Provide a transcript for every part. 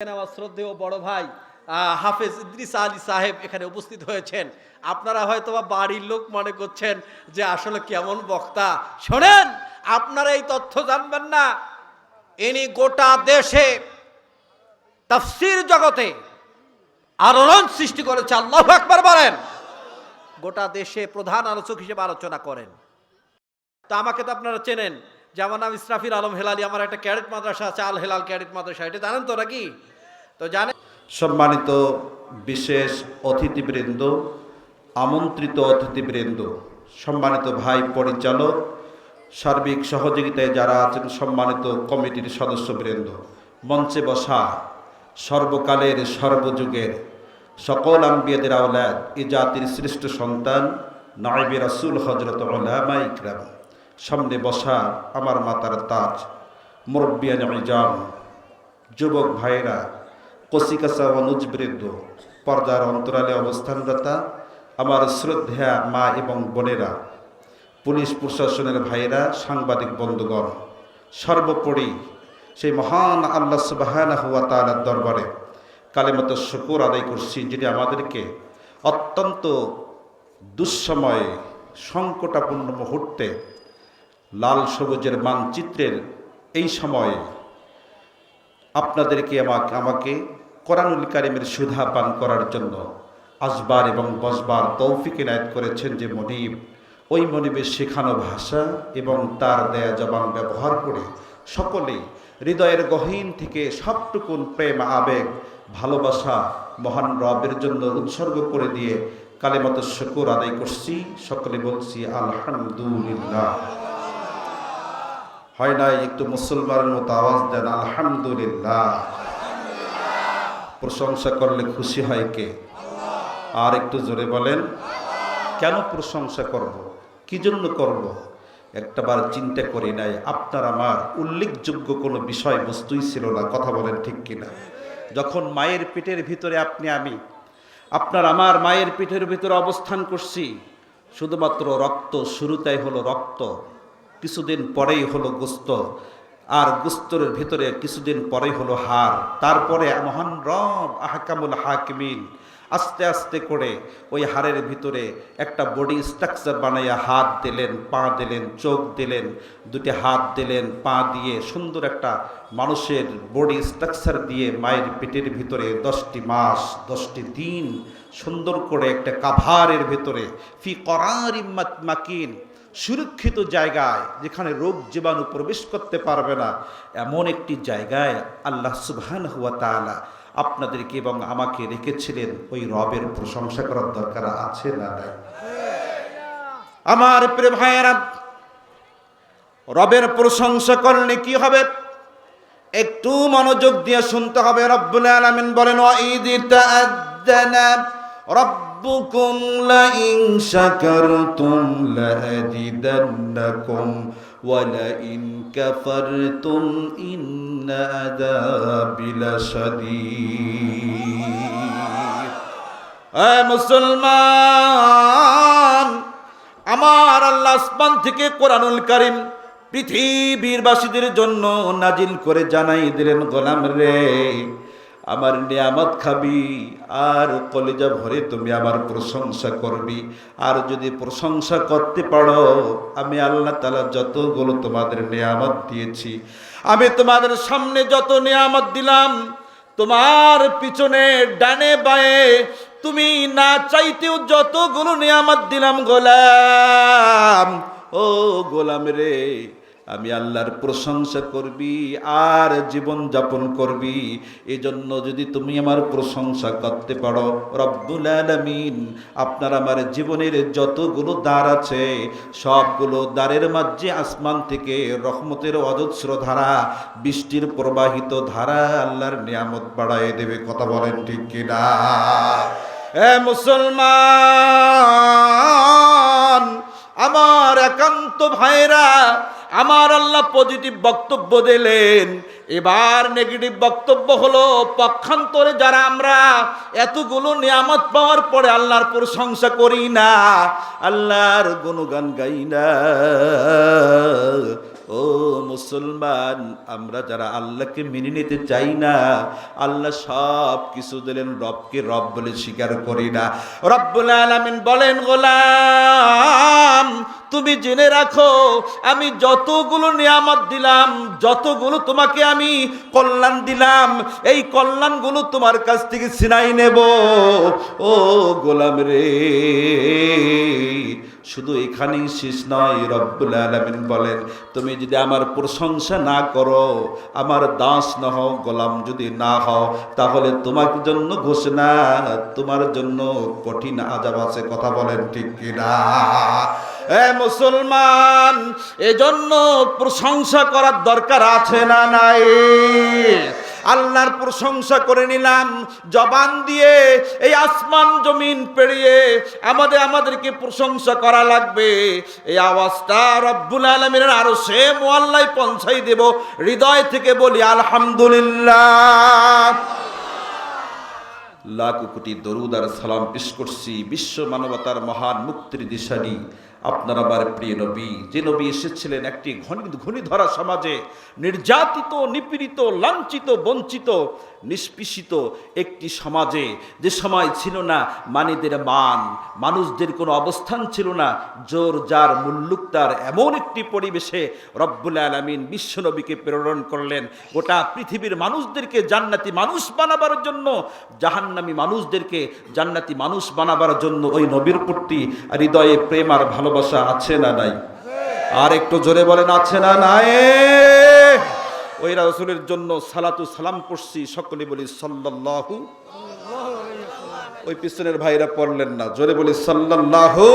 আমার শ্রদ্ধেয় বড় ভাই হাফেজ ইদ্রিস আলী সাহেব এখানে উপস্থিত হয়েছেন। আপনারা হয়তো বা বাড়ির লোক মনে করছেন যে আসলে কেমন বক্তা। শোনেন, আপনারা এই তথ্য জানবেন না। ইনি গোটা দেশে তাফসির জগতে আলোড়ন সৃষ্টি করেছে, আল্লাহ একবার বলেন। গোটা দেশে প্রধান আলোচক হিসেবে আলোচনা করেন। তো আমাকে তো আপনারা চেনেন যে আমার নাম ইসরাফির আলম হেলালি, আমার একটা ক্যাডেট মাদ্রাসা আছে, আল হেলাল ক্যাডেট মাদ্রাসা, এটা জানেন তো নাকি? তো জানেন সম্মানিত বিশেষ অতিথিবৃন্দ, আমন্ত্রিত অতিথিবৃন্দ, সম্মানিত ভাই পরিচালক, সার্বিক সহযোগিতায় যারা আছেন, সম্মানিত কমিটির সদস্যবৃন্দ, মঞ্চে বসা সর্বকালের সর্বযুগের সকল আম্বিয়াদের আওলাদ, এ জাতির শ্রেষ্ঠ সন্তান নাইবে রাসুল হজরত ওলামা ইকরাম। সামনে বসা আমার মাতার তাজ। মুরব্বিয়ান ইজাম, যুবক ভাইরা কচিকাচা অনুজবৃদ্ধ পর্দার অন্তরালে অবস্থানরতা আমার শ্রদ্ধা মা এবং বোনেরা, পুলিশ প্রশাসনের ভাইয়েরা, সাংবাদিক বন্ধুগণ, সর্বোপরি সেই মহান আল্লাহ সুবাহানা হুয়া তালার দরবারে কালেমতো শুকুর আদায় করছি, যিনি আমাদেরকে অত্যন্ত দুঃসময়ে সংকটাপূর্ণ মুহূর্তে লাল সবুজের মানচিত্রের এই সময়ে আপনাদেরকে আমাকে আমাকে কোরআনুল কারিমের সুধা পান করার জন্য আসবার এবং বসবার তৌফিক এনায়ত করেছেন যে মনিব। ওই মনিবের শেখানো ভাষা এবং তার দেয়া জবান ব্যবহার করে সকলেই হৃদয়ের গহীন থেকে সবটুকুন প্রেম, আবেগ, ভালোবাসা মহান রবের জন্য উৎসর্গ করে দিয়ে কালেমত শুকুর আদায় করছি। সকলে বলছি আলহামদুলিল্লাহ। হয় নাই একটু মুসলমানের মতো আওয়াজ দেন, আলহামদুলিল্লাহ। প্রশংসা করলে খুশি হয় কে? আর একটু জোরে বলেন, কেন প্রশংসা করব? কি জন্য করব? একটাবার চিন্তা করি নাই, আপনার আমার উল্লেখযোগ্য কোনো বিষয়বস্তুই ছিল না, কথা বলেন ঠিক কিনা? যখন মায়ের পেটের ভিতরে আপনি, আমি, আপনার আমার মায়ের পেটের ভিতরে অবস্থান করছি, শুধুমাত্র রক্ত, শুরুতেই হলো রক্ত কিছুদিন পরেই হলো গুস্ত। আর গুস্তর ভিতরে কিছুদিন পরেই হলো হার তারপরে মহান রব আহকামুল হাকিমিন আস্তে আস্তে করে ওই হাড়ের ভিতরে একটা বডি স্ট্রাকচার বানাইয়া হাত দিলেন, পা দিলেন, চোখ দিলেন দুটি হাত দিলেন, পা দিয়ে সুন্দর একটা মানুষের বডি স্ট্রাকচার দিয়ে মায়ের পেটের ভিতরে দশটি মাস, দশটি দিন সুন্দর করে একটা কাভারের ভিতরে ফি করার মাকিন সুরক্ষিত জায়গায় যেখানে রোগ জীবাণু প্রবেশ করতে পারবে না, এমন একটি জায়গায় আল্লাহ সুবহান হুয়া তাআলা আপনাদেরকে এবং আমাকে রেখেছিলেন। ওই রবের প্রশংসা করার দরকার আছে না নাই? আমার প্রিয় ভাইয়েরা, রবের প্রশংসা করলে কি হবে? একটু মনোযোগ দিয়ে শুনতে হবে। রব্বুল আলামিন বলেন ওয়াইদি লাইন শাকারতুম লাযিদান্নাকুম ওয়া লাইন কাফারতুম ইন্না আযাবি লাশাদীদ এ মুসলমান, আমার আল্লাহ আসমান থেকে কোরআনুল কারিম পৃথিবীর বাসীদের জন্য নাজিল করে জানাই দিলেন, গোলাম রে। আমার নিয়ামত খাবি, আর কলেজা ভরে তুমি আমার প্রশংসা করবি। আর যদি প্রশংসা করতে পারো, আমি আল্লাহ তালা যতগুলো তোমাদের নিয়ামত দিয়েছি, আমি তোমাদের সামনে যত নিয়ামত দিলাম, তোমার পিছনে, ডানে বায়ে, তুমি না চাইতেও যতগুলো নিয়ামত দিলাম গোলাম। ও গোলাম রে আমি আল্লাহর প্রশংসা করবি, আর জীবন যাপন করবি। এজন্য যদি তুমি আমার প্রশংসা করতে পারো, রব্বুল আলামিন, আপনার আমার জীবনের যতগুলো দ্বার আছে, সবগুলো দ্বারের মাঝে আসমান থেকে রহমতের অজস্র ধারা, বৃষ্টির প্রবাহিত ধারা আল্লাহর নিয়ামত বাড়ায় দেবে। কথা বলেন ঠিক কিনা? এ মুসলমান, আমার একান্ত ভাইরা আমার আল্লাহ পজিটিভ বক্তব্য দিলেন। এবার নেগেটিভ বক্তব্য হলো, পক্ষান্তরে যারা আমরা এতগুলো নিয়ামত পাওয়ার পরে আল্লাহর প্রশংসা করি না, আল্লাহর গুণগান গাই না। ও মুসলমান, আমরা যারা আল্লাহকে মেনে নিতে চাই না, আল্লাহ সব কিছু দিলেন রবকে রব বলে স্বীকার করি না। রব্বুল আলামিন বলেন, গোলাম তুমি জেনে রাখো, আমি যতগুলো নিয়ামত দিলাম, যতগুলো তোমাকে আমি কল্যাণ দিলাম, এই কল্যাণগুলো তোমার কাছ থেকে সিনাই নেব। ও গোলাম রে, শুধু এখানেই শেষ নয়, রব্বুল আলমিন বলেন, তুমি যদি আমার প্রশংসা না করো, আমার দাস না হও, গোলাম যদি না হও, তাহলে তোমার জন্য ঘোষণা, তোমার জন্য কঠিন আজাব আছে, কথা বলেন ঠিক কিনা? এ মুসলমান, এজন্য প্রশংসা করার দরকার আছে না নাই? আল্লাহর প্রশংসা করে নিলাম, জবান দিয়ে এই আসমান জমিন পেরিয়ে আমাদের, আমাদেরকে প্রশংসা করা লাগবে। এই আওয়াজটা রব্বুল আলমিনের আরও সে মোয়াল্লায় পৌঁছাই দেব, হৃদয় থেকে বলি আলহামদুলিল্লাহ। লাখ কোটি দরুদ আর সালাম পেশ করছি বিশ্ব মানবতার মহান মুক্তির দিশারি আপনার আবার প্রিয় নবী, যে নবী এসেছিলেন একটি ঘনী ধরা সমাজে, নির্যাতিত, নিপীড়িত, লাঞ্ছিত, বঞ্চিত নিষ্পিষিত একটি সমাজে যে সময় ছিল না, মানিদের মান, মানুষদের কোনো অবস্থান ছিল না, জোর যার মুল্লুক তার এমন একটি পরিবেশে রব্বুল আলমিন বিশ্বনবীকে প্রেরণ করলেন। গোটা পৃথিবীর মানুষদেরকে জান্নাতি মানুষ বানাবার জন্য, জাহান্নামী মানুষদেরকে জান্নাতি মানুষ বানাবার জন্য ওই নবীর প্রতি হৃদয়ে প্রেম আর ভালোবাসা আছে না নাই? আর একটু জোরে বলেন, আছে না নাই? ওই রাসূলের জন্য সালাতু সালাম পড়ছি সকলে বলি সাল্লাল্লাহু। ওই পিছনের ভাইরা পড়লেন না, জোরে বলি সাল্লাল্লাহু।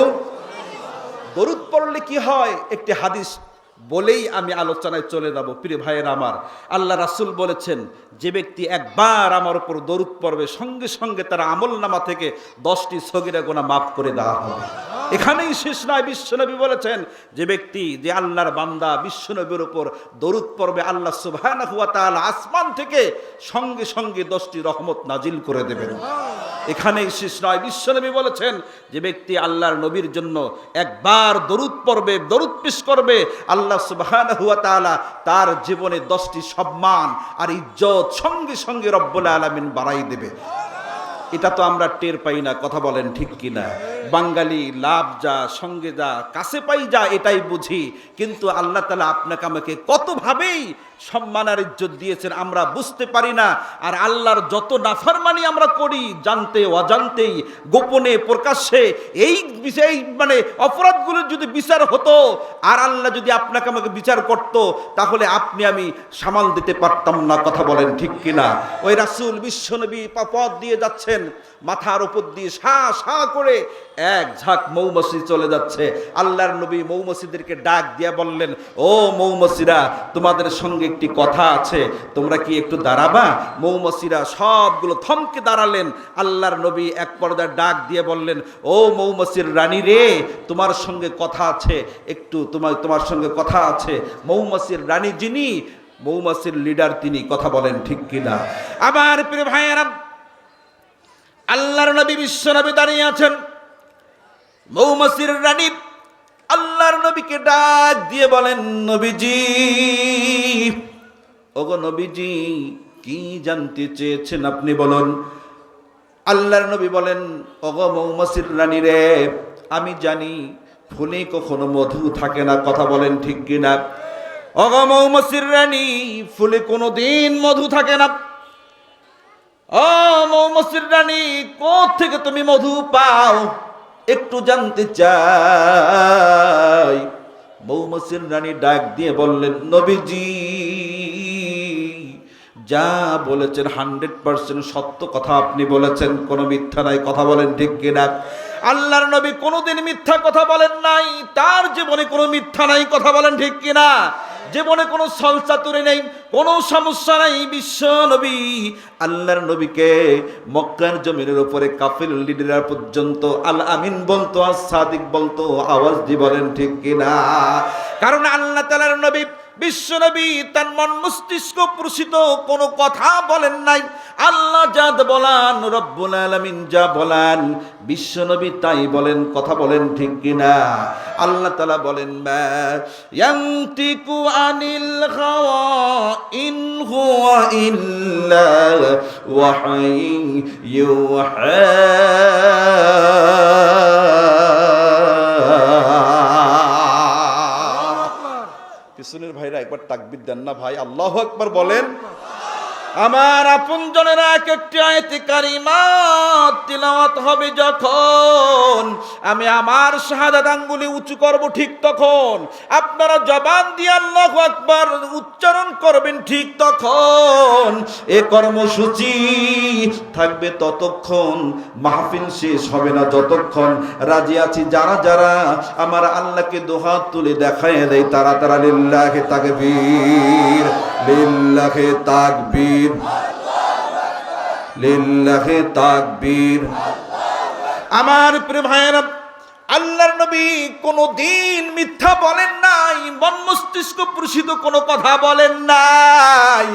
দরুদ পড়লে কি হয়? একটি হাদিস বলেই আমি আলোচনায় চলে যাব, প্রিয় ভাইয়ের আমার। আল্লাহ রাসূল বলেছেন, যে ব্যক্তি একবার আমার উপর দরুদ পড়বে, সঙ্গে সঙ্গে তার আমল নামা থেকে দশটি সগিরা গোনা মাফ করে দেওয়া হবে। এখানেই শেষ নয় বিশ্বনবী বলেছেন, যে ব্যক্তি, যে আল্লাহর বান্দা বিশ্বনবীর উপর দরুদ পর্বে আল্লাহ তাআলা আসমান থেকে সঙ্গে সঙ্গে দশটি রহমত নাজিল করে দেবেন। এখানেই শেষ নয় বিশ্বনবী বলেছেন, যে ব্যক্তি আল্লাহর নবীর জন্য একবার দরুদ পর্বে দরুদ পেশ করবে, আল্লাহ সুবহানাহু ওয়া তাআলা তার জীবনে দশটি সম্মান আর ইজ্জত সঙ্গে সঙ্গে রব্বুল আলামিন বাড়াই দেবে। এটা তো আমরা টের পাই না, কথা বলেন ঠিক কিনা? বাঙালি লাভ যা, সঙ্গে যা, কাছে পাই যা, এটাই বুঝি। কিন্তু আল্লাহ তালা আপনাকে আমাকে কতভাবেই সম্মান আর ইজ্জত দিয়েছেন আমরা বুঝতে পারি না। আর আল্লাহর যত নাফারমানি আমরা করি, জানতে, অজান্তেই, গোপনে, প্রকাশ্যে, এই বিষয় মানে অপরাধগুলোর যদি বিচার হতো, আর আল্লাহ যদি আপনাকে আমাকে বিচার করত, তাহলে আপনি আমি সামাল দিতে পারতাম না, কথা বলেন ঠিক কিনা? ওই রাসুল বিশ্বনবী পথ দিয়ে যাচ্ছেন, মাথার উপর দিয়ে সা সা করে এক ঝাঁক মৌমাছি চলে যাচ্ছে। আল্লাহর নবী মৌমাছিদেরকে ডাক দিয়া বললেন, ও মৌমাছিরা, তোমাদের সঙ্গে একটি কথা আছে, তোমরা কি একটু দাঁড়াবা? মৌমাছিরা সবগুলো থমকে দাঁড়ালেন। আল্লাহর নবী এক পর্দার ডাক দিয়ে বললেন, ও মৌমাছির রানী রে, তোমার সঙ্গে কথা আছে, একটু তোমার তোমার সঙ্গে কথা আছে। মৌমাছির রানী যিনি, মৌমাছির লিডার তিনি, কথা বলেন ঠিক কিনা? আবার প্রিয় ভাইয়েরা, আল্লাহর নবী বিশ্ব নবী দাঁড়িয়ে আছেন। মৌমাছির রানী আল্লাহর নবীকে ডাক দিয়ে বলেন, নবীজি, ওগো নবীজি, কি জানতে চেয়েছেন আপনি বলুন? আল্লাহর নবী বলেন, ওগো মৌমাছির রানী রে, আমি জানি ফুলে কখনো মধু থাকে না, কথা বলেন ঠিক কিনা? অগ মৌমাছির রানী, ফুলে কোনো দিন মধু থাকে না। ও মৌমাছির রানী থেকে তুমি মধু পাও? একটু জানতে চাই। মৌমাছির রানী ডাক দিয়ে বললেন, নবীজি, যা বলেছেন হান্ড্রেড পার্সেন্ট সত্য কথা আপনি বলেছেন। কোনো মিথ্যা নাই, কথা বলেন ঠিক কিনা? আল্লাহর নবী কোনোদিন মিথ্যা কথা বলেন নাই, তার জীবনে কোনো মিথ্যা নাই, কথা বলেন ঠিক কিনা? জীবনে কোনো সলচাতুরি নেই, কোনো সমস্যা নাই বিশ্ব নবী। আল্লাহর নবীকে মক্কার জমিনের উপরে কাফিল লিডার পর্যন্ত আল আমিন বলতো আর সাদিক বলতো, আওয়াজ দি বলেন ঠিক কিনা? কারণ আল্লাহ তালার নবী বিশ্বনবী তার মন মস্তিষ্ক প্রসিত, কোনো কথা বলেন নাই। আল্লাহ যা বলান, রব্বুল আলামিন যা বলান, বিশ্বনবী তাই বলেন, কথা বলেন ঠিক কিনা? আল্লাহ তাআলা বলেন, মা আনিল হাওয়া ইন পিছনের ভাইরা একবার তাকবির দেন না ভাই। আল্লাহ একবার বলেন আমার আপনজনেরা এক একটি আয়াতে কারিমাত হবে যখন আমি আমার শাহাদাত আঙ্গুলি উঁচু করব ঠিক তখন। আপনারা জবান দিয়ে আল্লাহু আকবার উচ্চারণ করবেন ঠিক তখন। এ কর্মসূচি থাকবে ততক্ষণ, মাহফিল শেষ হবে না যতক্ষণ। রাজি আছি যারা যারা, আমার আল্লাহকে দোহাত তুলে দেখায় দেয়, তারা তারা লিল্লাহে তাকবীর লিল্লাহে তাকবীর। লিল্লাহে তাকবীর। আমার প্রিয় ভাইয়েরা, আল্লাহর নবী কোনো দিন মিথ্যা বলেন নাই, মন মস্তিষ্ক প্রসিত কোনো কথা বলেন নাই।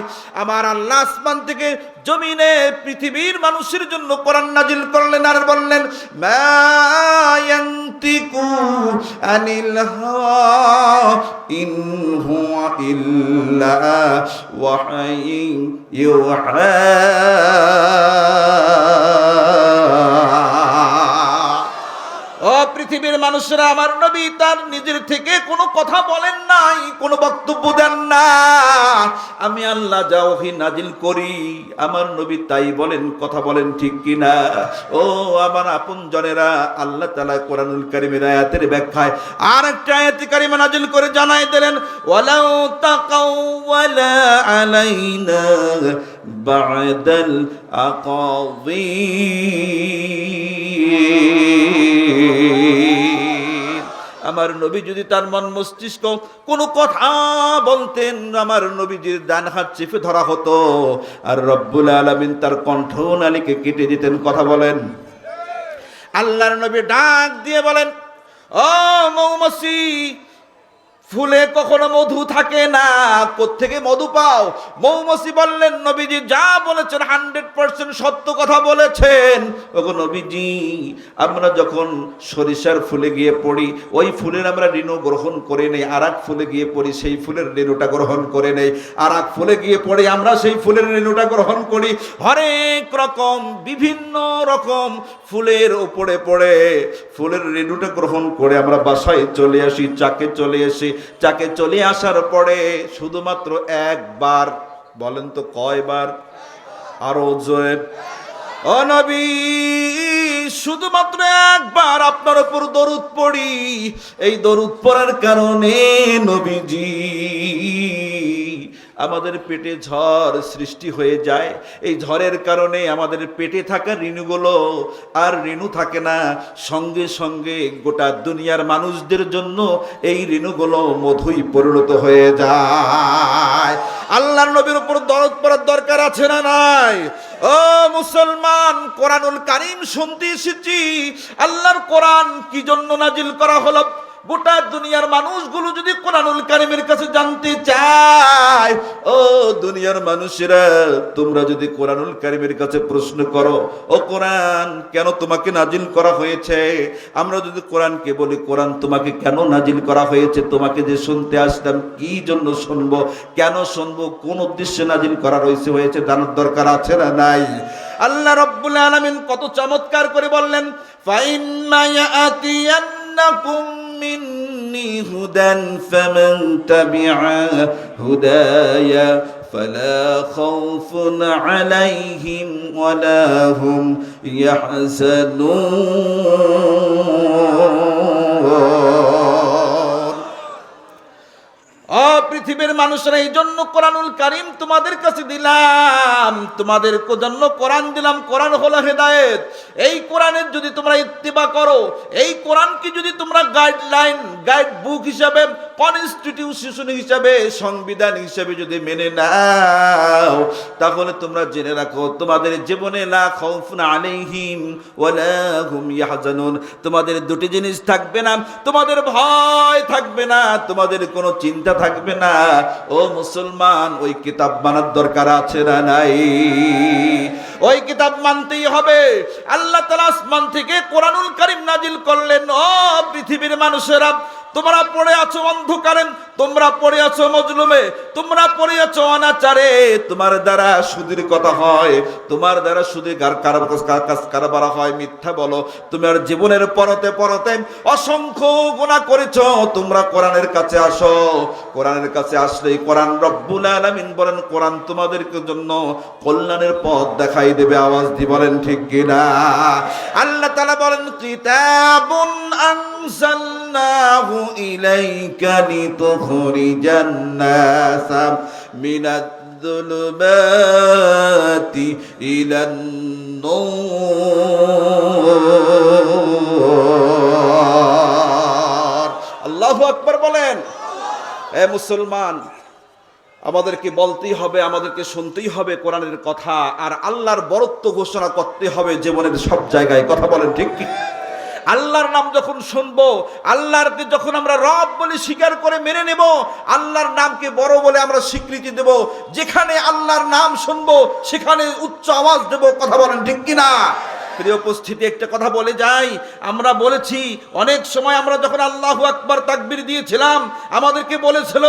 আমার আল্লাহ আসমান থেকে জমিনে পৃথিবীর মানুষের জন্য কোরআন নাজিল করলেন আর বললেন ইয়ান্তিকু আনিল হাওয়া ইন হুয়া ইল্লা ওয়াহয়ুন ইউহা ও পৃথিবীর মানুষরা আমার নবী তার নিজের থেকে কোনো কথা বলেন নাই, কোনো বক্তব্য দেন না। আমি আল্লাহ যা ওহি নাজিল করি, আমার নবী তাই বলেন, কথা বলেন ঠিক কিনা? ও আমার আপন জনেরা, আল্লাহ তালা কোরআনুল কারিমের আয়াতের ব্যাখ্যায় আর একটা আয়াতি কারিমা নাজিল করে জানাই দিলেন, ওয়ালাউ তাকাওয়ালা আলাইনা বা'দাল আমার নবী যদি তার মন মস্তিষ্ক কোনো কথা বলতেন, আমার নবীজির ডান হাত চেপে ধরা হতো। আর রব্বুল আলমিন তার কণ্ঠ নালীকে কেটে দিতেন, কথা বলেন। আল্লাহর নবী ডাক দিয়ে বলেন, ও মৌমাছি ফুলে কখনো মধু থাকে না। থেকে মধু পাও? মৌমাছি বললেন, নবীজি যা বলেছেন হান্ড্রেড পার্সেন্ট সত্য কথা বলেছেন। ওগো নবীজি, আমরা যখন সরিষার ফুলে গিয়ে পড়ি, ওই ফুলের আমরা ঋণু গ্রহণ করে নেই। আর ফুলে গিয়ে পড়ি, সেই ফুলের ঋণুটা গ্রহণ করে নেই। আর ফুলে গিয়ে পড়ি আমরা সেই ফুলের ঋণুটা গ্রহণ করি। হরেক রকম, বিভিন্ন রকম ফুলের ওপরে পড়ে। ফুলের রেণুটা গ্রহণ করে আমরা বাসায় চলে আসি, চাকে চলে আসি। চাকে চলে আসার পরে শুধুমাত্র একবার, বলেন তো কয়বার? আরও জোরে। অনবী শুধুমাত্র একবার আপনার উপর দরুদ পড়ি। এই দরুদ পড়ার কারণে নবীজি আমাদের পেটে ঝড় সৃষ্টি হয়ে যায়। এই ঝড়ের কারণে আমাদের পেটে থাকা ঋণগুলো আর ঋণু থাকে না। সঙ্গে সঙ্গে গোটা দুনিয়ার মানুষদের জন্য এই ঋণুগুলো মধুই পরিণত হয়ে যায়। আল্লাহর নবীর উপর দরদ পড়ার দরকার আছে না নাই? ও মুসলমান, কোরআনুল কারিম শুনতে এসেছি। আল্লাহর কোরআন কি জন্য নাজিল করা হলো? গোটা দুনিয়ার মানুষগুলো যদি কোরআনুল কারিমের কাছে জানতে চায়, ও দুনিয়ার মানুষেরা, তোমরা যদি কোরআনুল কারিমের কাছে প্রশ্ন করো, ও কোরআন কেন তোমাকে নাজিল করা হয়েছে? আমরা যদি কোরআনকে বলি, কোরআন তোমাকে কেন নাজিল করা হয়েছে? তোমাকে যে শুনতে আসতাম কি জন্য শুনব? কেন শুনব? কোন উদ্দেশ্যে নাজিল করা রয়েছে, হয়েছে, জানার দরকার আছে না নাই? আল্লাহ রব্বুল আলামিন কত চমৎকার করে বললেন ইয়াতিয়ান্নাকুম مني هدى فمن تبع هداي فلا خوف عليهم ولا هم يحزنون. পৃথিবীর মানুষরা এই জন্য কোরআনুল কারিম তোমাদের কাছে দিলাম। তোমাদের জন্য কোরআন দিলাম। কোরআন হলো হেদায়েত। এই কোরআনের যদি তোমরা ইত্তিবা করো, এই কোরআনকে যদি তোমরা গাইডলাইন গাইড বুক হিসাবে কনস্টিটিউশন হিসাবে, সংবিধান হিসাবে যদি মেনে নাও, তাহলে তোমরা জেনে রাখো, তোমাদের জীবনে না লা খাউফুন আলাইহিম ওয়ালা হুম ইয়াহজানুন। তোমাদের দুটি জিনিস থাকবে না, তোমাদের ভয় থাকবে না, তোমাদের কোনো চিন্তা থাকবে না। ও মুসলমান, ওই কিতাব মানার দরকার আছে না নাই? ওই কিতাব মানতেই হবে। আল্লাহ তালা আসমান থেকে কোরআনুল করিম নাজিল করলেন। ও পৃথিবীর মানুষেরা তোমরা পড়ে আছো অন্ধকারে, তোমরা পড়ে আছো মজলুমে, তোমরা পড়ে আছো অনাচারে, তোমার দ্বারা সুদের কথা হয়, তোমার দ্বারা সুদে কারবার হয় মিথ্যা বলো। তোমার জীবনের পরতে পরতে অসংখ্য গুণা করেছ, তোমরা কোরআনের কাছে আসো। কোরআনের কাছে আসলেই কোরআন রব্বুল আলামিন বলেন, কোরআন তোমাদের জন্য কল্যাণের পথ দেখাই দেবে, আওয়াজ দি বলেন, ঠিক কিনা আল্লাহ তাআলা বলেন, কিতাবুন আনজালনাহু ইলাইকা লিতুখরিজান নাসা মিনাদ-যুলুমাতি ইলান নূর আল্লাহু আকবার বলেন। এ মুসলমান, আমাদেরকে বলতেই হবে, আমাদেরকে শুনতেই হবে কোরআনের কথা, আর আল্লাহর বরত্ব ঘোষণা করতে হবে জীবনের সব জায়গায়। কথা বলেন ঠিক কি? আল্লাহর নাম যখন শুনব আল্লাহরকে যখন আমরা রব বলে স্বীকার করে মেনে নেব, আল্লাহর নামকে বড় বলে আমরা স্বীকৃতি দেব। যেখানে আল্লাহর নাম শুনব, সেখানে উচ্চ আওয়াজ দেব, কথা বলেন ঠিক কি না প্রিয় উপস্থিতি, একটা কথা বলে যাই। আমরা বলেছি, অনেক সময় আমরা যখন আল্লাহু আকবার তাকবির দিয়েছিলাম, আমাদেরকে বলেছিল,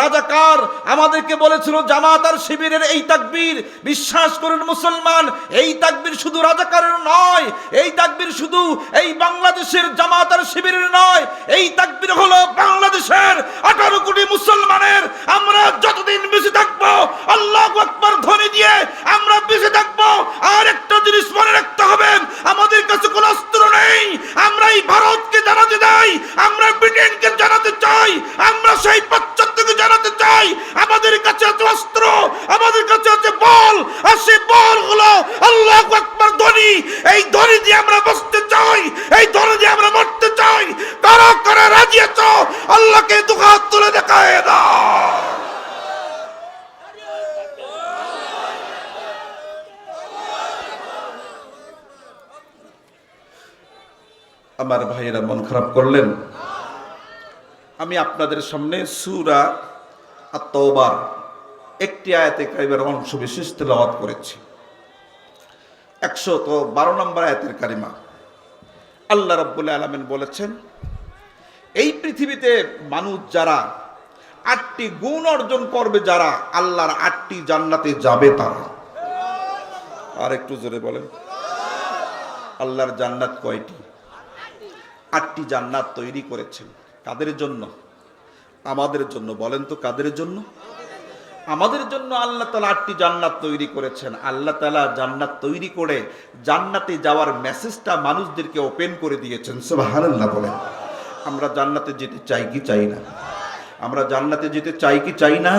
রাজাকার, আমাদেরকে বলেছিল, জামাত আর শিবিরের এই তাকবীর, বিশ্বাস করুন মুসলমান, এই তাকবীর শুধু রাজাকারের নয়, এই তাকবির শুধু এই বাংলাদেশের জামাত আর শিবিরের নয়, এই তাকবীর হলো বাংলাদেশের আঠারো কোটি মুসলমানের, আমরা যতদিন বেঁচে থাকব, আল্লাহ আকবার ধ্বনি দিয়ে আমরা বেঁচে থাকব। আর একটা জিনিস মনে রাখতে হবে আমাদের কাছে কোনো অস্ত্র নেই। আমরা এই ভারতকে জানাতে চাই, আমরা ব্রিটেনকে জানাতে চাই, আমরা সেই পাশ্চাত্যকে জানাতে চাই। আমাদের কাছে আছে অস্ত্র, আমাদের কাছে আছে বল, আর সেই বল হলো আল্লাহ আকবার ধ্বনি। এই ধ্বনি দিয়ে আমরা বসতে চাই, এই ধ্বনি দিয়ে আমরা মরতে চাই। কারা কারা রাজি আছো? আল্লাহকে দুহাত তুলে দেখায় দাও। আমার ভাইয়েরা মন খারাপ করলেন। আমি আপনাদের সামনে সুরা আত্মবার একটি আয়াতে কারিমের অংশ বিশেষ তেলাওয়াত করেছি। একশো বারো নম্বর আয়াতের কারিমা। আল্লাহ রব্বুল আলমেন বলেছেন, এই পৃথিবীতে মানুষ যারা আটটি গুণ অর্জন করবে, যারা আল্লাহর আটটি জান্নাতে যাবে তারা। আর একটু জোরে বলেন। আল্লাহর জান্নাত কয়টি? আটটি জান্নাত তৈরি করেছেন। কাদের জন্য? আমাদের জন্য, বলেন তো কাদের জন্য? আমাদের জন্য আল্লাহ তালা আটটি জান্নাত তৈরি করেছেন। আল্লাহ তালা জান্নাত তৈরি করে জান্নাতে যাওয়ার মেসেজটা মানুষদেরকে ওপেন করে দিয়েছেন। সুবহানাল্লাহ বলেন। আমরা জান্নাতে যেতে চাই কি চাই না? আমরা জান্নাতে যেতে চাই কি চাই না?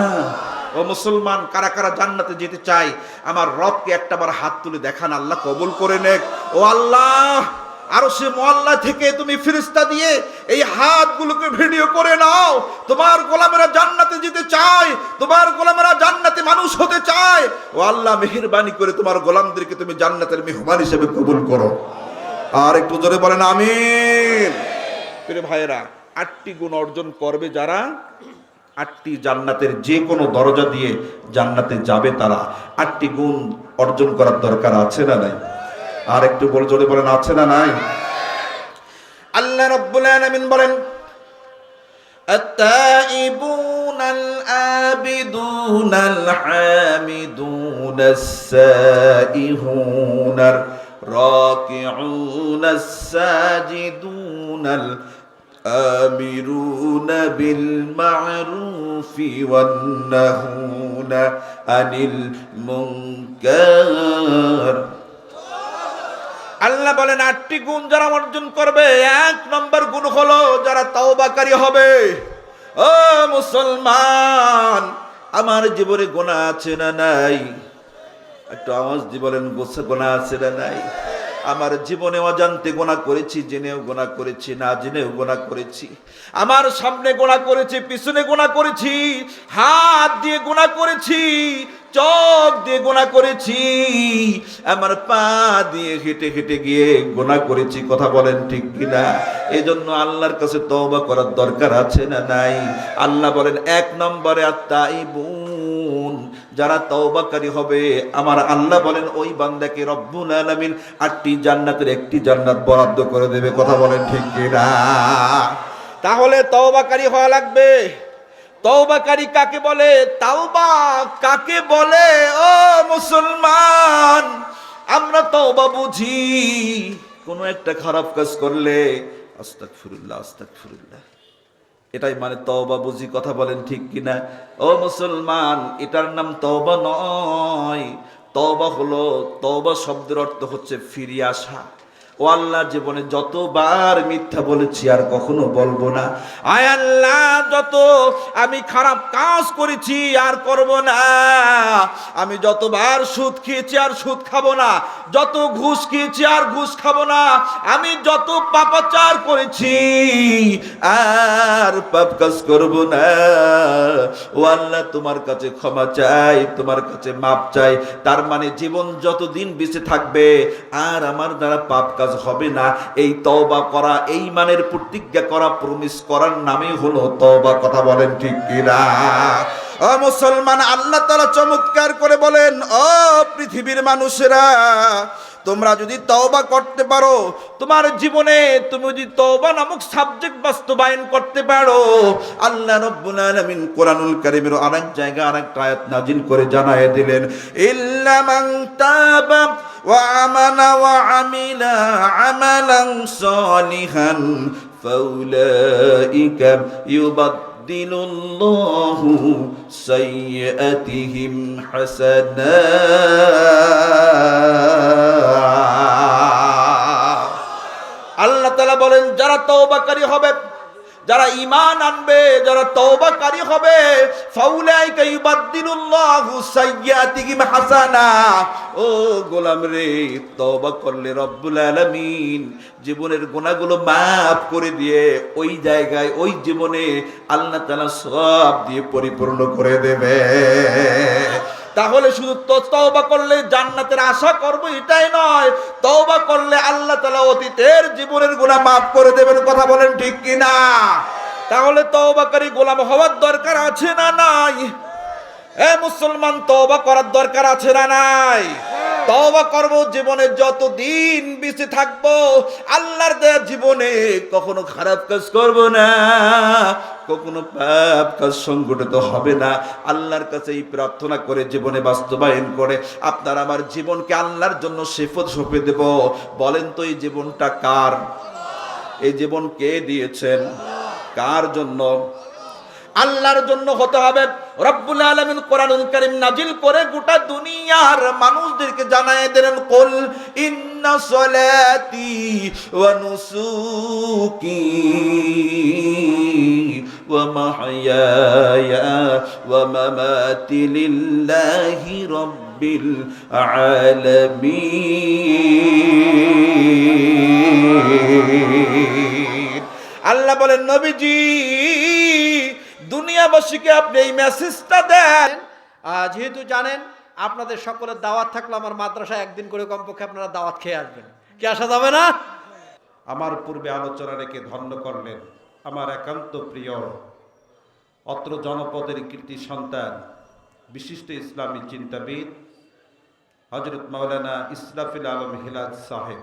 ও মুসলমান, কারা কারা জান্নাতে যেতে চাই আমার রবকে একটাবার হাত তুলে দেখান, আল্লাহ কবুল করে নেক। ও আল্লাহ! আরও সে মহল্লা থেকে তুমি ফিরিস্তা দিয়ে এই হাতগুলোকে ভিডিও করে নাও। তোমার গোলামেরা জান্নাতে যেতে চায়, তোমার গোলামেরা জান্নাতে মানুষ হতে চায়। ও আল্লাহ, মেহেরবানি করে তোমার গোলামদেরকে তুমি জান্নাতের মেহমান হিসেবে কবুল করো। আর একটু জোরে বলেন প্রিয় ভাইয়েরা, আটটি গুণ অর্জন করবে যারা, আটটি জান্নাতের যে কোনো দরজা দিয়ে জান্নাতে যাবে তারা। আটটি গুণ অর্জন করার দরকার আছে না নাই? আর একটু বলে জোরে বলেন আছে না নাই আল্লাহ রব্বুল আলামিন বলেন التائبون العابدون الحامدون السائحون الراكعون الساجدون الآمرون بالمعروف والنهون عن المنكر আল্লাহ বলেন, আটটি গুণ যারা অর্জন করবে, এক নম্বর গুণ হলো যারা তওবাকারী হবে। ও মুসলমান, আমার জীবনে গোনা আছে না নাই? একটু আওয়াজ দিয়ে বলেন গোনা আছে না নাই? আমার জীবনে অজান্তে গোনা করেছি, জেনেও গোনা করেছি, না জেনেও গোনা করেছি। আমার সামনে গোনা করেছি, পিছনে গোনা করেছি, হাত দিয়ে গোনা করেছি চোখ দিয়ে গোনা করেছি। আমার পা দিয়ে হেঁটে হেঁটে গিয়ে গোনা করেছি, কথা বলেন ঠিক কিনা? এই জন্য আল্লাহর কাছে তওবা করার দরকার আছে না নাই? আল্লাহ বলেন, এক নম্বরে আত্মাইবুন যারা তওবাকারী হবে, আমার আল্লাহ বলেন, ওই বান্দাকে রব্বুল আলামিন আটটি জান্নাতের একটি জান্নাত বরাদ্দ করে দেবে, কথা বলেন ঠিক কিনা? তাহলে তওবাকারী হওয়া লাগবে। তওবাকারী কাকে বলে? তাওবা কাকে বলে? ও মুসলমান, আমরা তওবা বুঝি। কোনো একটা খারাপ কাজ করলে, আস্তাগফিরুল্লাহ আস্তাগফিরুল্লাহ। এটাই মানে তওবা বুঝি, কথা বলেন ঠিক কিনা? ও মুসলমান, এটার নাম তওবা নয়। তওবা হলো, তওবা শব্দের অর্থ হচ্ছে ফিরে আসা। ও আল্লাহ জীবনে যতবার মিথ্যা বলেছি আর কখনো বলব না। আয় আল্লাহ, যত আমি খারাপ কাজ করেছি আর করব না। আমি যতবার সুদ খেয়েছি আর সুদ খাব না। যত ঘুষ খেয়েছি আর ঘুষ খাব না। আমি যত পাপাচার করেছি আর পাপ কাজ করব না। ও আল্লাহ, তোমার কাছে ক্ষমা চাই, তোমার কাছে মাপ চাই। তার মানে জীবন যতদিন বেঁচে থাকবে, আর আমার দ্বারা পাপ কাজ হবে না। এই তওবা করা, এই মানের প্রতিজ্ঞা করা প্রমিস করার নামই হলো তওবা। কথা বলেন ঠিক কিনা? মুসলমান, আল্লাহ তাআলা চমৎকার করে বলেন, ও পৃথিবীর মানুষেরা তোমরা যদি তওবা করতে পারো, তোমার জীবনে তুমি যদি তওবা নামক সাবজেক্ট বাস্তবায়ন করতে পারো, আল্লাহ রাব্বুল আলামিন কোরআনুল কারীমের আরেক জায়গা আরেকটা আয়াত নাজিল করে জানায় দিলেন, ইল্লা মান তাবা ওয়া আমানা ওয়া আমিলা আমালান সালিহান, ফাউলাইকা ইউবাদ يبدل الله سيئاتهم حسنات আল্লাহ তালা বলেন যারা তওবাকারী হবে যারা ইমান আনবে, যারা তওবাকারী হবে, ফাউলাইকা ইউবাদদিলুল্লাহু সাইয়্যাতিহিম হাসানা। ও গোলাম রে, তওবা করলে রব্বুল আলামিন জীবনের গুনাহগুলো মাফ করে দিয়ে ওই জায়গায়, ওই জীবনে আল্লাহ তাআলা সব দিয়ে পরিপূর্ণ করে দেবে। তাহলে শুধু তওবা করলে জান্নাতের আশা করব এটাই নয়। তওবা করলে আল্লাহ তাআলা অতীতের জীবনের গুনাহ মাফ করে দেবেন, কথা বলেন ঠিক কি না তাহলে তওবাকারী গোলাম হওয়ার দরকার আছে না নাই? এ মুসলমান, তওবা করার দরকার আছে না নাই? তওবা করব জীবনে যতদিন বেঁচে থাকব, আল্লাহর দেয়া জীবনে কখনো খারাপ কাজ করব না। কখনো পাপ কাজ সংগঠিত হবে না। আল্লাহর কাছে এই প্রার্থনা করে জীবনে বাস্তবায়ন করে, আপনার আমার জীবনকে আল্লাহর জন্য সেফত সঁপে দেব। বলেন তো, এই জীবনটা কার? এই জীবন কে দিয়েছেন? কার জন্য? আল্লাহর জন্য হতে হবে। রব্বুল আলামিন কোরআনুল কারীম নাজিল করে গোটা দুনিয়ার মানুষদেরকে জানায় দিলেন, কুল ইন্না সলাতি ওয়া নুসুকি ওয়া মামাতি লিল্লাহি রাব্বিল আলামিন আল্লাহ বলেন, নবীজি, দুনিয়াবাসীকে আপনি এই মেসেজটা দেন। যেহেতু জানেন, আপনাদের সকলের দাওয়াত থাকলে আমার মাদ্রাসায়, একদিন করে কমপক্ষে আপনারা দাওয়াত খেয়ে আসবেন। কি আসা যাবে না? আমার পূর্বে আলোচনা রেখে ধন্য করলেন। আমার একান্ত প্রিয়, অত্র জনপদের কীর্তি সন্তান, বিশিষ্ট ইসলামী চিন্তাবিদ হজরত মাওলানা ইসলাফিল আলম হিলাজ সাহেব।